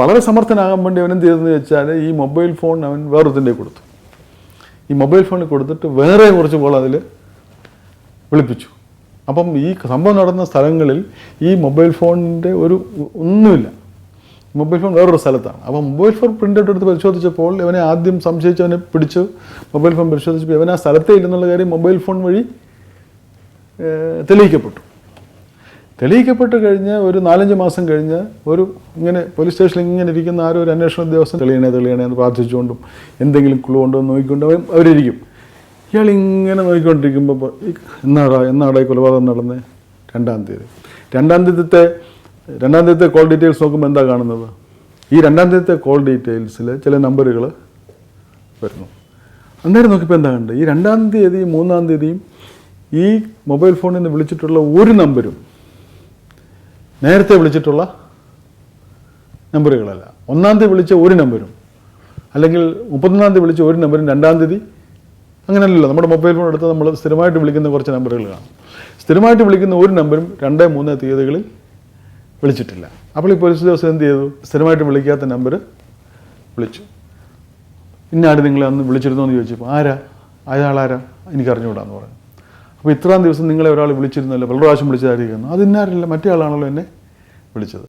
വളരെ സമർത്ഥനാകാൻ വേണ്ടി അവൻ എന്ത് ചെയ്തെന്ന് വെച്ചാൽ ഈ മൊബൈൽ ഫോൺ അവൻ വേറൊരുത്തിന്റെ കൊടുത്തു. ഈ മൊബൈൽ ഫോണിൽ കൊടുത്തിട്ട് വേറെ കുറച്ച് കോൾ അതിൽ വിളിപ്പിച്ചു. അപ്പം ഈ സംഭവം നടന്ന സ്ഥലങ്ങളിൽ ഈ മൊബൈൽ ഫോണിന്റെ ഒരു ഒന്നുമില്ല. മൊബൈൽ ഫോൺ വേറൊരു സ്ഥലത്താണ്. അപ്പോൾ മൊബൈൽ ഫോൺ പ്രിന്റ് ഔട്ട് എടുത്ത് പരിശോധിച്ചപ്പോൾ ഇവനെ ആദ്യം സംശയിച്ചവനെ പിടിച്ചു മൊബൈൽ ഫോൺ പരിശോധിച്ചപ്പോൾ ഇവൻ ആ സ്ഥലത്തേ ഇല്ലെന്നുള്ള കാര്യം മൊബൈൽ ഫോൺ വഴി തെളിയിക്കപ്പെട്ടു. തെളിയിക്കപ്പെട്ട് കഴിഞ്ഞ് ഒരു നാലഞ്ച് മാസം കഴിഞ്ഞ് ഒരു ഇങ്ങനെ പോലീസ് സ്റ്റേഷനിൽ ഇങ്ങനെ ഇരിക്കുന്ന ആരോ ഒരു അന്വേഷണ ഉദ്യോഗസ്ഥൻ തെളിയണേ തെളിയണേ എന്ന് പ്രാർത്ഥിച്ചുകൊണ്ടും എന്തെങ്കിലും ക്ലൂ ഉണ്ടോ എന്ന് നോക്കിക്കൊണ്ട് അവരിരിക്കും. ഇയാൾ ഇങ്ങനെ നോക്കിക്കൊണ്ടിരിക്കുമ്പോൾ എന്നാടാ എന്നാടാ ഈ കൊലപാതകം നടന്നത് രണ്ടാം തീയതി. രണ്ടാം തീയതിത്തെ രണ്ടാം തീയതിത്തെ കോൾ ഡീറ്റെയിൽസ് നോക്കുമ്പോൾ എന്താ കാണുന്നത്? ഈ രണ്ടാം തീയതിത്തെ കോൾ ഡീറ്റെയിൽസിൽ ചില നമ്പറുകൾ വരുന്നു. അന്നേരം നോക്കിയപ്പോൾ എന്താ കണ്ടത്? ഈ രണ്ടാം തീയതി മൂന്നാം തീയതിയും ഈ മൊബൈൽ ഫോണിൽ നിന്ന് വിളിച്ചിട്ടുള്ള ഒരു നമ്പരും നേരത്തെ വിളിച്ചിട്ടുള്ള നമ്പറുകളല്ല. ഒന്നാം തീയതി വിളിച്ച ഒരു നമ്പരും അല്ലെങ്കിൽ മുപ്പത്തൊന്നാം തീയതി വിളിച്ച ഒരു നമ്പരും രണ്ടാം തീയതി അങ്ങനെയല്ലല്ലോ. നമ്മുടെ മൊബൈൽ ഫോൺ എടുത്ത് നമ്മൾ സ്ഥിരമായിട്ട് വിളിക്കുന്ന കുറച്ച് നമ്പറുകൾ കാണും. സ്ഥിരമായിട്ട് വിളിക്കുന്ന ഒരു നമ്പരും രണ്ട് മൂന്ന് തീയതികളിൽ വിളിച്ചിട്ടില്ല. അപ്പോൾ ഈ പോലീസ് ദിവസം എന്ത് ചെയ്തു? സ്ഥിരമായിട്ട് വിളിക്കാത്ത നമ്പർ വിളിച്ചു. ഇന്നാട് നിങ്ങളെ അന്ന് വിളിച്ചിരുന്നോ എന്ന് ചോദിച്ചപ്പോൾ ആരാ? അയാളാരാ? എനിക്ക് അറിഞ്ഞുകൂടാന്ന് പറഞ്ഞു. അപ്പോൾ ഇത്രാം ദിവസം നിങ്ങളെ ഒരാൾ വിളിച്ചിരുന്നല്ലോ പല പ്രാവശ്യം വിളിച്ചതായിരിക്കുന്നു. അത് ഇന്നാരല്ല മറ്റേ ആളാണല്ലോ എന്നെ വിളിച്ചത്.